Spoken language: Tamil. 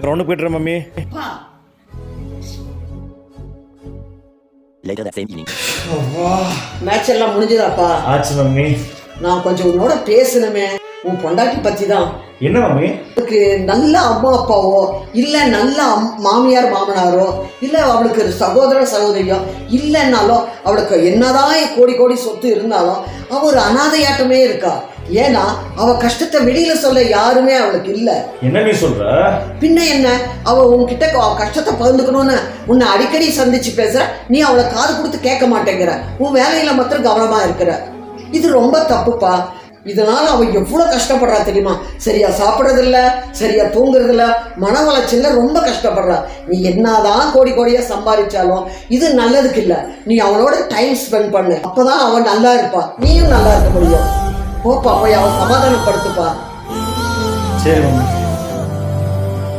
Ground போய்ட்டுறேன் mummy. Later that same evening. Match எல்லாம் முடிஞ்சதாப்பா. ஆச்சு மம்மி. நான் கொஞ்சம் உன்னோட பேசணுமே. உன் பொண்டாட்டி பத்தி தான் என்ன மம்மி? அவளுக்கு நல்ல அம்மா அப்பாவோ? இல்லை நல்ல அம்- மாமியார் மாமனாரோ? இல்லை அவளுக்கு ஒரு சகோதர சகோதரியோ? இல்லைன்னாலும் அவளுக்கு என்னதான் கோடி கோடி சொத்து இருந்தாலும் அவ ஒரு அனாதையாட்டமே இருக்கா. ஏன்னா அவ கஷ்டத்தை வெளியில சொல்ல யாருமே அவளுக்கு இல்லை. என்ன நீ சொல்ற? பின்ன என்ன? அவ உன்கிட்ட அவ கஷ்டத்தை பகிர்ந்துக்கணும்னு உன்னை அடிக்கடி சந்திச்சு பேசுற நீ அவளை காது கொடுத்து கேட்க மாட்டேங்கிற. உன் வேலையில மாத்திரம் கவனமா இருக்கிற. இது ரொம்ப தப்புப்பா. இதனால அவ எவ்வளவு கஷ்டப்படுறா தெரியுமா? சரியா சாப்பிட்றதில்ல சரியா தூங்குறதில்ல மன உளைச்சல்ல ரொம்ப கஷ்டப்படுறா. நீ என்னதான் கோடி கோடியா சம்பாதிச்சாலும் இது நல்லதுக்கு இல்ல. நீ அவளோட டைம் ஸ்பெண்ட் பண்ணு. அப்பதான் அவன் நல்லா இருப்பா. நீயும் நல்லா இருக்க முடியும். போப்பா போய் அவன் சமாதானப்படுத்துப்பா. சரி மம்மி